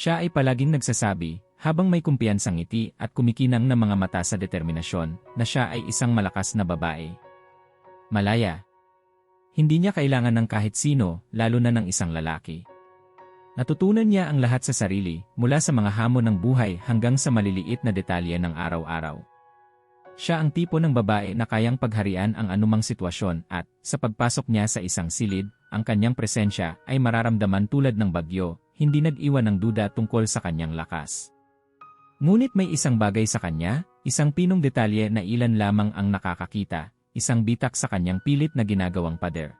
Siya ay palaging nagsasabi, habang may kumpiyansang ngiti at kumikinang na mga mata sa determinasyon, na siya ay isang malakas na babae. Malaya. Hindi niya kailangan ng kahit sino, lalo na ng isang lalaki. Natutunan niya ang lahat sa sarili, mula sa mga hamon ng buhay hanggang sa maliliit na detalye ng araw-araw. Siya ang tipo ng babae na kayang pagharian ang anumang sitwasyon at, sa pagpasok niya sa isang silid, ang kanyang presensya ay mararamdaman tulad ng bagyo, hindi nag-iwan ng duda tungkol sa kanyang lakas. Ngunit may isang bagay sa kanya, isang pinong detalye na ilan lamang ang nakakakita, isang bitak sa kanyang pilit na ginagawang pader.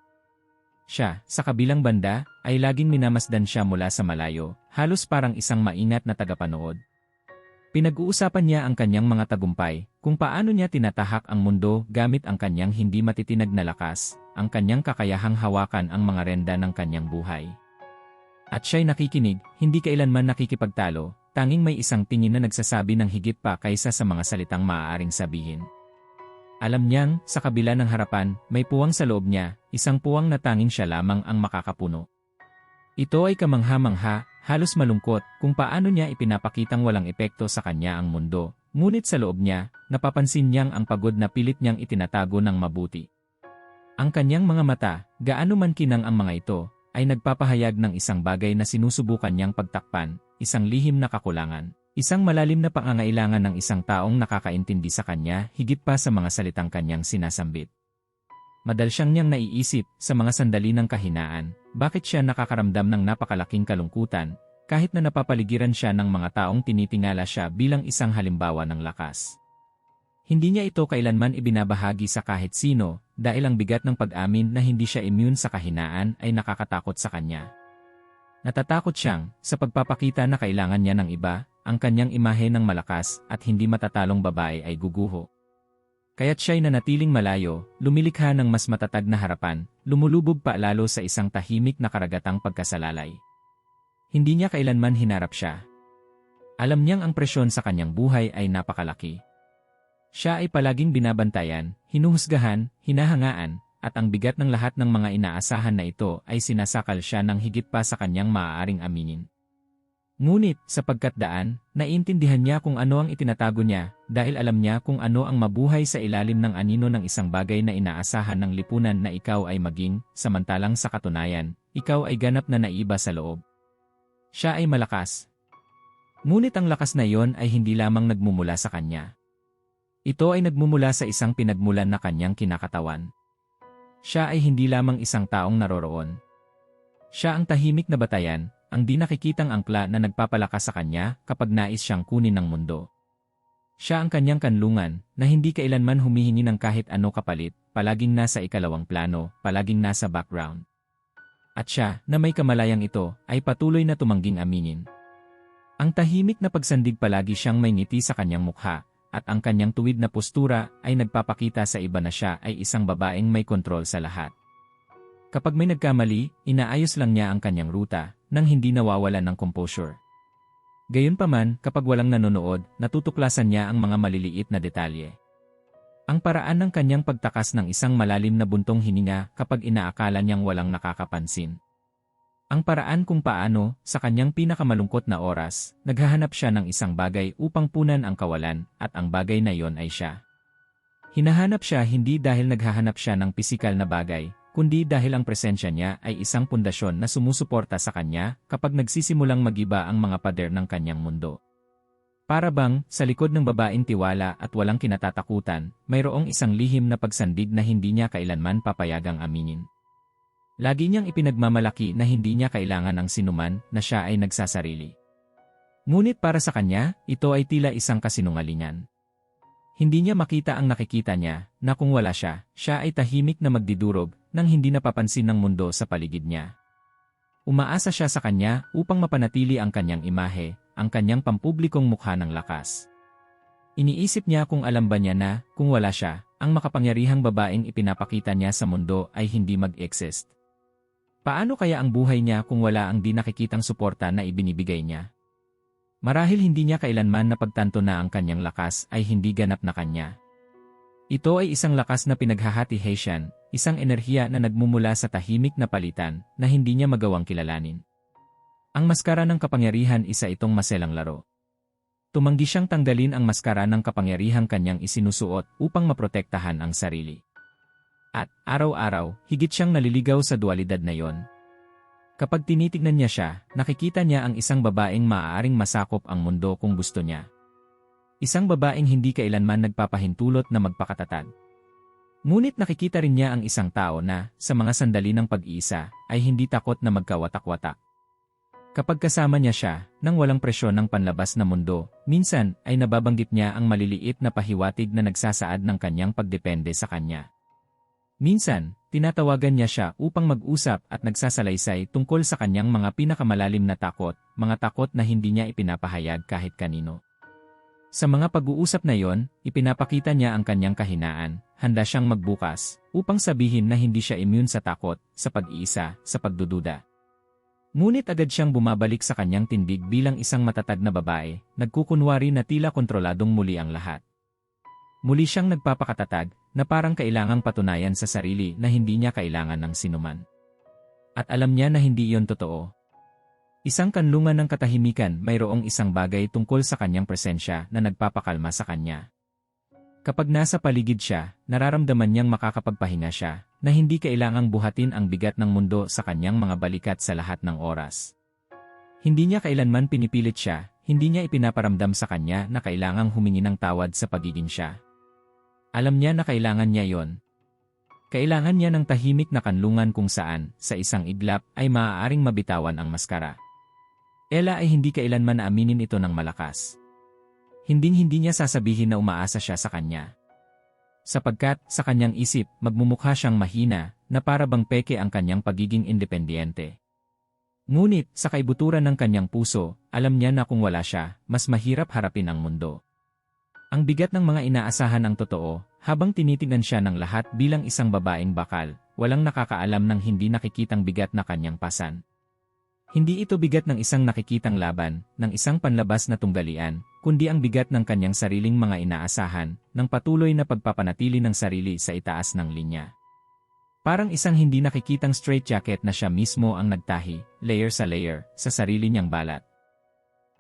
Siya, sa kabilang banda, ay laging minamasdan siya mula sa malayo, halos parang isang maingat na tagapanood. Pinag-uusapan niya ang kanyang mga tagumpay, kung paano niya tinatahak ang mundo gamit ang kanyang hindi matitinag na lakas, ang kanyang kakayahang hawakan ang mga renda ng kanyang buhay. At siya'y nakikinig, hindi kailanman nakikipagtalo, tanging may isang tingin na nagsasabi ng higit pa kaysa sa mga salitang maaaring sabihin. Alam niyang, sa kabila ng harapan, may puwang sa loob niya, isang puwang na tanging siya lamang ang makakapuno. Ito ay kamangha-mangha, halos malungkot, kung paano niya ipinapakitang walang epekto sa kanya ang mundo, ngunit sa loob niya, napapansin niyang ang pagod na pilit niyang itinatago ng mabuti. Ang kanyang mga mata, gaano man kinang ang mga ito, ay nagpapahayag ng isang bagay na sinusubukan niyang pagtakpan, isang lihim na kakulangan. Isang malalim na pangangailangan ng isang taong nakakaintindi sa kanya higit pa sa mga salitang kanyang sinasambit. Madal siyang niyang naiisip sa mga sandali ng kahinaan, bakit siya nakakaramdam ng napakalaking kalungkutan, kahit na napapaligiran siya ng mga taong tinitingala siya bilang isang halimbawa ng lakas. Hindi niya ito kailanman ibinabahagi sa kahit sino, dahil ang bigat ng pag-amin na hindi siya immune sa kahinaan ay nakakatakot sa kanya. Natatakot siyang, sa pagpapakita na kailangan niya ng iba, ang kanyang imahe ng malakas at hindi matatalong babae ay guguho. Kaya't siya'y nanatiling malayo, lumilikha ng mas matatag na harapan, lumulubog pa lalo sa isang tahimik na karagatang pagkasalalay. Hindi niya kailanman hinarap siya. Alam niyang ang presyon sa kanyang buhay ay napakalaki. Siya ay palaging binabantayan, hinuhusgahan, hinahangaan, at ang bigat ng lahat ng mga inaasahan na ito ay sinasakal siya ng higit pa sa kanyang maaaring aminin. Ngunit, sapagkat daan, naiintindihan niya kung ano ang itinatago niya, dahil alam niya kung ano ang mabuhay sa ilalim ng anino ng isang bagay na inaasahan ng lipunan na ikaw ay maging, samantalang sa katunayan, ikaw ay ganap na naiba sa loob. Siya ay malakas. Ngunit ang lakas na iyon ay hindi lamang nagmumula sa kanya. Ito ay nagmumula sa isang pinagmulan na kanyang kinakatawan. Siya ay hindi lamang isang taong naroroon. Siya ang tahimik na batayan, ang di nakikitang angkla na nagpapalakas sa kanya kapag nais siyang kunin ng mundo. Siya ang kanyang kanlungan na hindi kailanman humihingi ng kahit ano kapalit, palaging nasa ikalawang plano, palaging nasa background. At siya, na may kamalayang ito, ay patuloy na tumangging aminin. Ang tahimik na pagsandig palagi siyang may ngiti sa kanyang mukha, at ang kanyang tuwid na postura ay nagpapakita sa iba na siya ay isang babaeng may kontrol sa lahat. Kapag may nagkamali, inaayos lang niya ang kanyang ruta, nang hindi nawawalan ng composure. Gayunpaman, kapag walang nanonood, natutuklasan niya ang mga maliliit na detalye. Ang paraan ng kanyang pagtakas ng isang malalim na buntong hininga kapag inaakala niyang walang nakakapansin. Ang paraan kung paano, sa kanyang pinakamalungkot na oras, naghahanap siya ng isang bagay upang punan ang kawalan, at ang bagay na yon ay siya. Hinahanap siya hindi dahil naghahanap siya ng pisikal na bagay, kundi dahil ang presensya niya ay isang pundasyon na sumusuporta sa kanya kapag nagsisimulang magiba ang mga pader ng kanyang mundo. Para bang, sa likod ng babaeng tiwala at walang kinatatakutan, mayroong isang lihim na pagsandig na hindi niya kailanman papayagang aminin. Lagi niyang ipinagmamalaki na hindi niya kailangan ng sinuman na siya ay nagsasarili. Ngunit para sa kanya, ito ay tila isang kasinungalingan. Hindi niya makita ang nakikita niya, na kung wala siya, siya ay tahimik na magdidurog, nang hindi napapansin ng mundo sa paligid niya. Umaasa siya sa kanya upang mapanatili ang kanyang imahe, ang kanyang pampublikong mukha ng lakas. Iniisip niya kung alam ba niya na, kung wala siya, ang makapangyarihang babaeng ipinapakita niya sa mundo ay hindi mag-exist. Paano kaya ang buhay niya kung wala ang di nakikitang suporta na ibinibigay niya? Marahil hindi niya kailanman napagtanto na ang kanyang lakas ay hindi ganap na kanya. Ito ay isang lakas na pinaghahati-Haitian, isang enerhiya na nagmumula sa tahimik na palitan na hindi niya magawang kilalanin. Ang maskara ng kapangyarihan isa itong maselang laro. Tumanggi siyang tanggalin ang maskara ng kapangyarihang kanyang isinusuot upang maprotektahan ang sarili. At, araw-araw, higit siyang naliligaw sa dualidad na yon. Kapag tinitignan niya siya, nakikita niya ang isang babaeng maaaring masakop ang mundo kung gusto niya. Isang babaeng hindi kailanman nagpapahintulot na magpakatatag. Ngunit nakikita rin niya ang isang tao na, sa mga sandali ng pag-iisa, ay hindi takot na magkawatak-watak. Kapag kasama niya siya, nang walang presyon ng panlabas na mundo, minsan ay nababanggit niya ang maliliit na pahiwatig na nagsasaad ng kanyang pagdepende sa kanya. Minsan, tinatawagan niya siya upang mag-usap at nagsasalaysay tungkol sa kanyang mga pinakamalalim na takot, mga takot na hindi niya ipinapahayag kahit kanino. Sa mga pag-uusap na yon, ipinapakita niya ang kanyang kahinaan, handa siyang magbukas, upang sabihin na hindi siya immune sa takot, sa pag-iisa, sa pagdududa. Ngunit agad siyang bumabalik sa kanyang tindig bilang isang matatag na babae, nagkukunwari na tila kontroladong muli ang lahat. Muli siyang nagpapakatatag na parang kailangang patunayan sa sarili na hindi niya kailangan ng sinuman. At alam niya na hindi iyon totoo. Isang kanlungan ng katahimikan mayroong isang bagay tungkol sa kanyang presensya na nagpapakalma sa kanya. Kapag nasa paligid siya, nararamdaman niyang makakapagpahinga siya, na hindi kailangang buhatin ang bigat ng mundo sa kanyang mga balikat sa lahat ng oras. Hindi niya kailanman pinipilit siya, hindi niya ipinaparamdam sa kanya na kailangang humingi ng tawad sa pagiging siya. Alam niya na kailangan niya yon. Kailangan niya ng tahimik na kanlungan kung saan, sa isang iglap, ay maaaring mabitawan ang maskara. Ella ay hindi kailanman naaminin ito ng malakas. Hinding-hindi niya sasabihin na umaasa siya sa kanya. Sapagkat, sa kanyang isip, magmumukha siyang mahina, na para bang peke ang kanyang pagiging independyente. Ngunit, sa kaibuturan ng kanyang puso, alam niya na kung wala siya, mas mahirap harapin ang mundo. Ang bigat ng mga inaasahan ang totoo, habang tinitingnan siya ng lahat bilang isang babaeng bakal, walang nakakaalam ng hindi nakikitang bigat na kanyang pasan. Hindi ito bigat ng isang nakikitang laban, ng isang panlabas na tunggalian, kundi ang bigat ng kanyang sariling mga inaasahan, ng patuloy na pagpapanatili ng sarili sa itaas ng linya. Parang isang hindi nakikitang straitjacket na siya mismo ang nagtahi, layer sa layer, sa sarili niyang balat.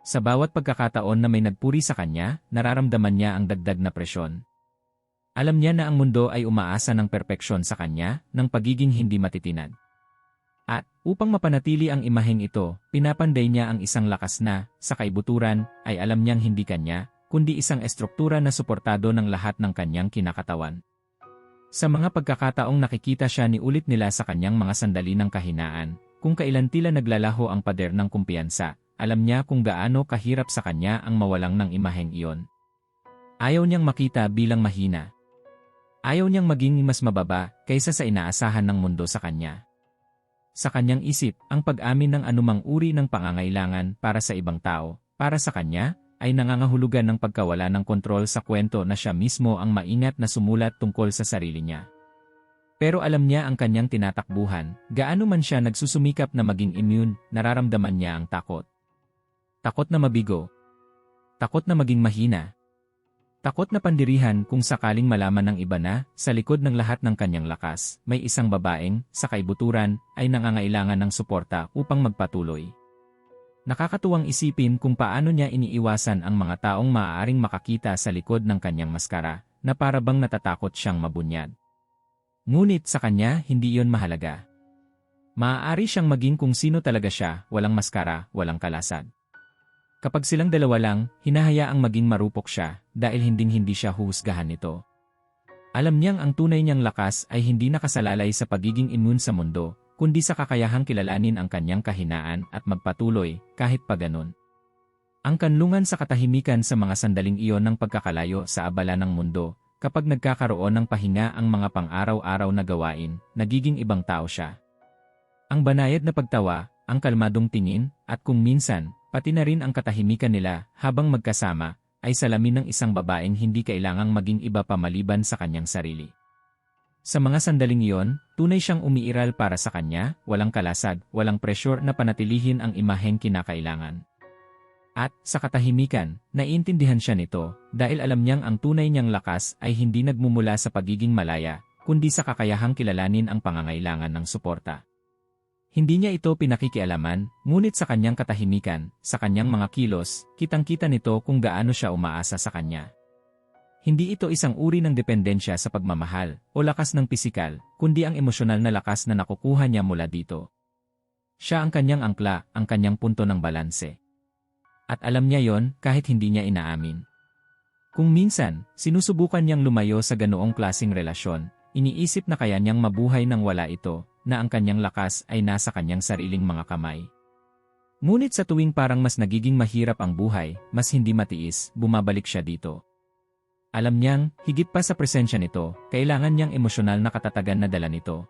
Sa bawat pagkakataon na may nagpuri sa kanya, nararamdaman niya ang dagdag na presyon. Alam niya na ang mundo ay umaasa ng perpeksyon sa kanya, ng pagiging hindi matitinad. At, upang mapanatili ang imaheng ito, pinapanday niya ang isang lakas na, sa kaibuturan, ay alam niyang hindi kanya, kundi isang estruktura na suportado ng lahat ng kanyang kinakatawan. Sa mga pagkakataong nakikita siya ni ulit nila sa kanyang mga sandali ng kahinaan, kung kailan tila naglalaho ang pader ng kumpiyansa, alam niya kung gaano kahirap sa kanya ang mawalang ng imaheng iyon. Ayaw niyang makita bilang mahina. Ayaw niyang maging mas mababa kaysa sa inaasahan ng mundo sa kanya. Sa kanyang isip, ang pag-amin ng anumang uri ng pangangailangan para sa ibang tao, para sa kanya, ay nangangahulugan ng pagkawala ng kontrol sa kwento na siya mismo ang maingat na sumulat tungkol sa sarili niya. Pero alam niya ang kanyang tinatakbuhan, gaano man siya nagsusumikap na maging immune, nararamdaman niya ang takot. Takot na mabigo. Takot na maging mahina. Takot na pandirihan kung sakaling malaman ng iba na, sa likod ng lahat ng kanyang lakas, may isang babaeng, sa kaibuturan, ay nangangailangan ng suporta upang magpatuloy. Nakakatuwang isipin kung paano niya iniiwasan ang mga taong maaaring makakita sa likod ng kanyang maskara, na para bang natatakot siyang mabunyad. Ngunit sa kanya, hindi iyon mahalaga. Maaari siyang maging kung sino talaga siya, walang maskara, walang kalasad. Kapag silang dalawa lang, hinahayaang maging marupok siya dahil hinding-hindi siya huhusgahan nito. Alam niyang ang tunay niyang lakas ay hindi nakasalalay sa pagiging immune sa mundo, kundi sa kakayahang kilalanin ang kanyang kahinaan at magpatuloy kahit pa ganun. Ang kanlungan sa katahimikan sa mga sandaling iyon ng pagkakalayo sa abala ng mundo, kapag nagkakaroon ng pahinga ang mga pang-araw-araw na gawain, nagiging ibang tao siya. Ang banayad na pagtawa, ang kalmadong tingin, at kung minsan, Pati na rin ang katahimikan nila habang magkasama ay salamin ng isang babaeng hindi kailangang maging iba pa maliban sa kanyang sarili. Sa mga sandaling iyon, tunay siyang umiiral para sa kanya, walang kalasag, walang pressure na panatilihin ang imaheng kinakailangan. At, sa katahimikan, naiintindihan siya nito dahil alam niyang ang tunay niyang lakas ay hindi nagmumula sa pagiging malaya, kundi sa kakayahang kilalanin ang pangangailangan ng suporta. Hindi niya ito pinakikialaman, ngunit sa kanyang katahimikan, sa kanyang mga kilos, kitang-kita nito kung gaano siya umaasa sa kanya. Hindi ito isang uri ng dependensya sa pagmamahal o lakas ng pisikal, kundi ang emosyonal na lakas na nakukuha niya mula dito. Siya ang kanyang angkla, ang kanyang punto ng balanse. At alam niya yon kahit hindi niya inaamin. Kung minsan, sinusubukan niyang lumayo sa ganoong klasing relasyon, iniisip na kaya niyang mabuhay nang wala ito, na ang kanyang lakas ay nasa kanyang sariling mga kamay. Ngunit sa tuwing parang mas nagiging mahirap ang buhay, mas hindi matiis, bumabalik siya dito. Alam niyang, higit pa sa presensya nito, kailangan niyang emosyonal na katatagan na dala nito.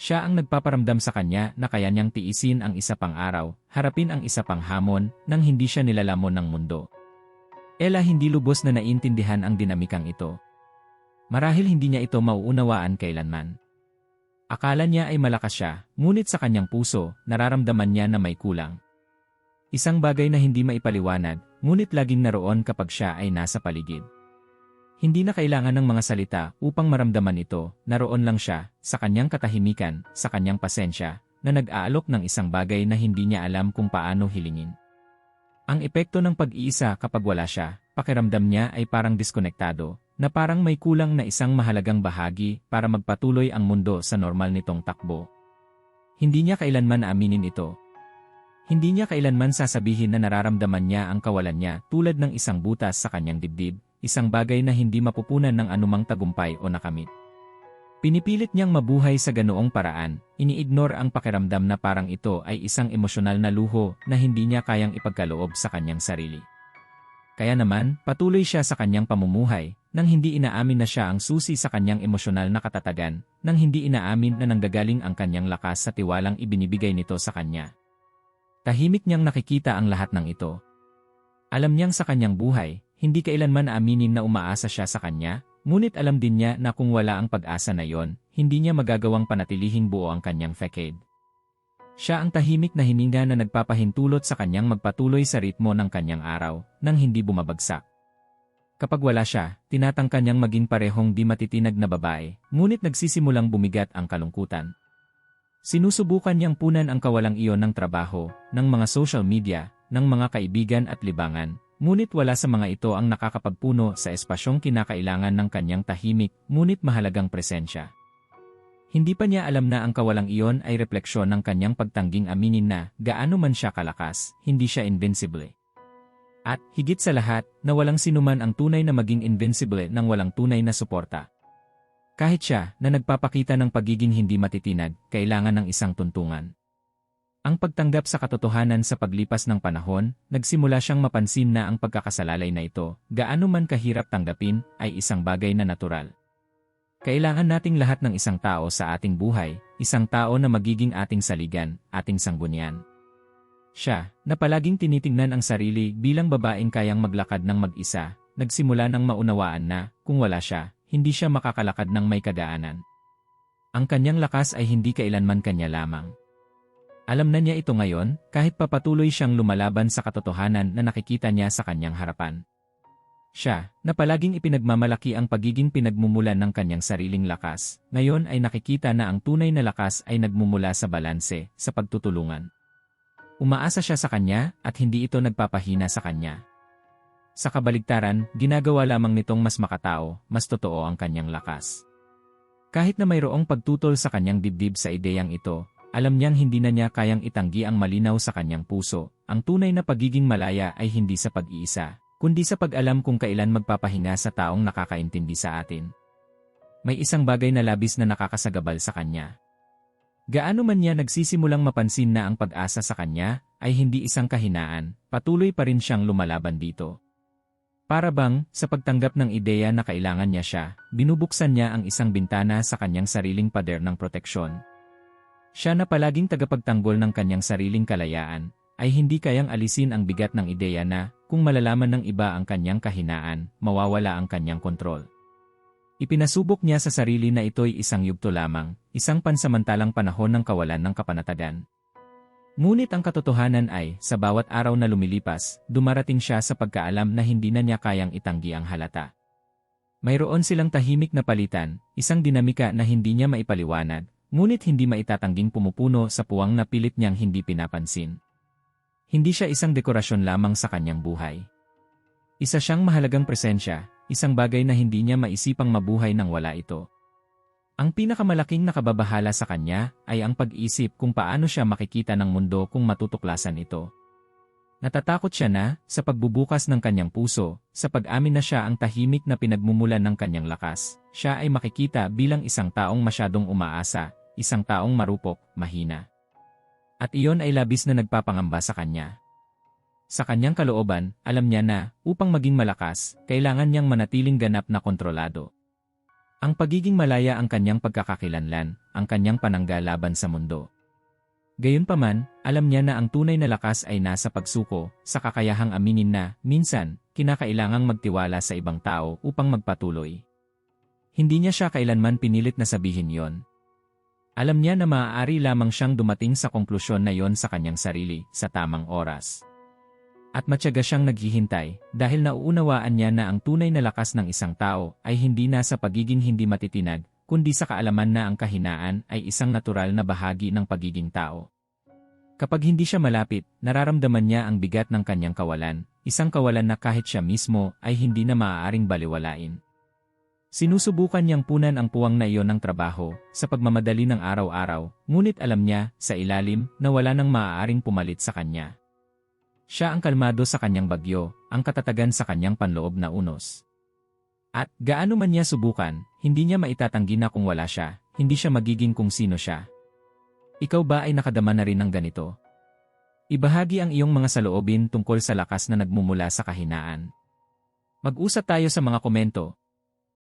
Siya ang nagpaparamdam sa kanya na kaya niyang tiisin ang isa pang araw, harapin ang isa pang hamon, nang hindi siya nilalamon ng mundo. Ella hindi lubos na naintindihan ang dinamikang ito. Marahil hindi niya ito mauunawaan kailanman. Akala niya ay malakas siya, ngunit sa kanyang puso, nararamdaman niya na may kulang. Isang bagay na hindi maipaliwanag, ngunit laging naroon kapag siya ay nasa paligid. Hindi na kailangan ng mga salita upang maramdaman ito, naroon lang siya, sa kanyang katahimikan, sa kanyang pasensya, na nag-aalok ng isang bagay na hindi niya alam kung paano hilingin. Ang epekto ng pag-iisa kapag wala siya, pakiramdam niya ay parang diskonektado, na parang may kulang na isang mahalagang bahagi para magpatuloy ang mundo sa normal nitong takbo. Hindi niya kailanman aminin ito. Hindi niya kailanman sasabihin na nararamdaman niya ang kawalan niya tulad ng isang butas sa kanyang dibdib, isang bagay na hindi mapupunan ng anumang tagumpay o nakamit. Pinipilit niyang mabuhay sa ganoong paraan, iniignore ang pakiramdam na parang ito ay isang emosyonal na luho na hindi niya kayang ipagkaloob sa kanyang sarili. Kaya naman, patuloy siya sa kanyang pamumuhay, nang hindi inaamin na siya ang susi sa kanyang emosyonal na katatagan, nang hindi inaamin na nanggagaling ang kanyang lakas sa tiwalang ibinibigay nito sa kanya. Tahimik niyang nakikita ang lahat ng ito. Alam niyang sa kanyang buhay, hindi kailanman aaminin na umaasa siya sa kanya, ngunit alam din niya na kung wala ang pag-asa na yon, hindi niya magagawang panatilihing buo ang kanyang facade. Siya ang tahimik na hininga na nagpapahintulot sa kanyang magpatuloy sa ritmo ng kanyang araw, nang hindi bumabagsak. Kapag wala siya, tinatangka niyang maging parehong di matitinag na babae, ngunit nagsisimulang bumigat ang kalungkutan. Sinusubukan niyang punan ang kawalang iyon ng trabaho, ng mga social media, ng mga kaibigan at libangan, ngunit wala sa mga ito ang nakakapagpuno sa espasyong kinakailangan ng kanyang tahimik, ngunit mahalagang presensya. Hindi pa niya alam na ang kawalang iyon ay refleksyon ng kanyang pagtangging aminin na, gaano man siya kalakas, hindi siya invincible. At, higit sa lahat, na walang sinuman ang tunay na maging invincible nang walang tunay na suporta. Kahit siya, na nagpapakita ng pagiging hindi matitinag, kailangan ng isang tuntungan. Ang pagtanggap sa katotohanan sa paglipas ng panahon, nagsimula siyang mapansin na ang pagkakasalalay na ito, gaano man kahirap tanggapin, ay isang bagay na natural. Kailangan nating lahat ng isang tao sa ating buhay, isang tao na magiging ating saligan, ating sanggunian. Siya, na palaging tinitingnan ang sarili bilang babaeng kayang maglakad ng mag-isa, nagsimula ng maunawaan na, kung wala siya, hindi siya makakalakad ng may kagaanan. Ang kanyang lakas ay hindi kailanman kanya lamang. Alam na niya ito ngayon, kahit papatuloy siyang lumalaban sa katotohanan na nakikita niya sa kanyang harapan. Siya, na palaging ipinagmamalaki ang pagiging pinagmumulan ng kanyang sariling lakas, ngayon ay nakikita na ang tunay na lakas ay nagmumula sa balanse, sa pagtutulungan. Umaasa siya sa kanya at hindi ito nagpapahina sa kanya. Sa kabaligtaran, ginagawa lamang nitong mas makatao, mas totoo ang kanyang lakas. Kahit na mayroong pagtutol sa kanyang dibdib sa ideyang ito, alam niyang hindi na niya kayang itanggi ang malinaw sa kanyang puso. Ang tunay na pagiging malaya ay hindi sa pag-iisa, kundi sa pag-alam kung kailan magpapahinga sa taong nakakaintindi sa atin. May isang bagay na labis na nakakasagabal sa kanya. Gaano man niya nagsisimulang mapansin na ang pag-asa sa kanya ay hindi isang kahinaan, patuloy pa rin siyang lumalaban dito. Para bang, sa pagtanggap ng ideya na kailangan niya siya, binubuksan niya ang isang bintana sa kanyang sariling pader ng proteksyon. Siya na palaging tagapagtanggol ng kanyang sariling kalayaan, ay hindi kayang alisin ang bigat ng ideya na, kung malalaman ng iba ang kanyang kahinaan, mawawala ang kanyang kontrol. Ipinasubok niya sa sarili na ito'y isang yugto lamang, isang pansamantalang panahon ng kawalan ng kapanatagan. Ngunit ang katotohanan ay, sa bawat araw na lumilipas, dumarating siya sa pagkaalam na hindi na niya kayang itanggi ang halata. Mayroon silang tahimik na palitan, isang dinamika na hindi niya maipaliwanag, ngunit hindi maitatangging pumupuno sa puwang na pilit niyang hindi pinapansin. Hindi siya isang dekorasyon lamang sa kanyang buhay. Isa siyang mahalagang presensya, isang bagay na hindi niya maisipang mabuhay nang wala ito. Ang pinakamalaking nakababahala sa kanya ay ang pag-isip kung paano siya makikita ng mundo kung matutuklasan ito. Natatakot siya na, sa pagbubukas ng kanyang puso, sa pag-amin na siya ang tahimik na pinagmumulan ng kanyang lakas, siya ay makikita bilang isang taong masyadong umaasa, isang taong marupok, mahina. At iyon ay labis na nagpapangamba sa kanya. Sa kanyang kalooban, alam niya na, upang maging malakas, kailangan niyang manatiling ganap na kontrolado. Ang pagiging malaya ang kanyang pagkakakilanlan, ang kanyang panangga laban sa mundo. Gayunpaman, alam niya na ang tunay na lakas ay nasa pagsuko, sa kakayahang aminin na, minsan, kinakailangang magtiwala sa ibang tao upang magpatuloy. Hindi niya siya kailanman pinilit na sabihin yon. Alam niya na maaari lamang siyang dumating sa konklusyon na yon sa kanyang sarili, sa tamang oras. At matyaga siyang naghihintay, dahil nauunawaan niya na ang tunay na lakas ng isang tao ay hindi nasa pagiging hindi matitinag, kundi sa kaalaman na ang kahinaan ay isang natural na bahagi ng pagiging tao. Kapag hindi siya malapit, nararamdaman niya ang bigat ng kanyang kawalan, isang kawalan na kahit siya mismo ay hindi na maaaring baliwalain. Sinusubukan niyang punan ang puwang na iyon ng trabaho sa pagmamadali ng araw-araw, ngunit alam niya, sa ilalim, na wala nang maaaring pumalit sa kanya. Siya ang kalmado sa kanyang bagyo, ang katatagan sa kanyang panloob na unos. At gaano man niya subukan, hindi niya maitatanggi na kung wala siya, hindi siya magiging kung sino siya. Ikaw ba ay nakadama na rin ng ganito? Ibahagi ang iyong mga saloobin tungkol sa lakas na nagmumula sa kahinaan. Mag-usap tayo sa mga komento,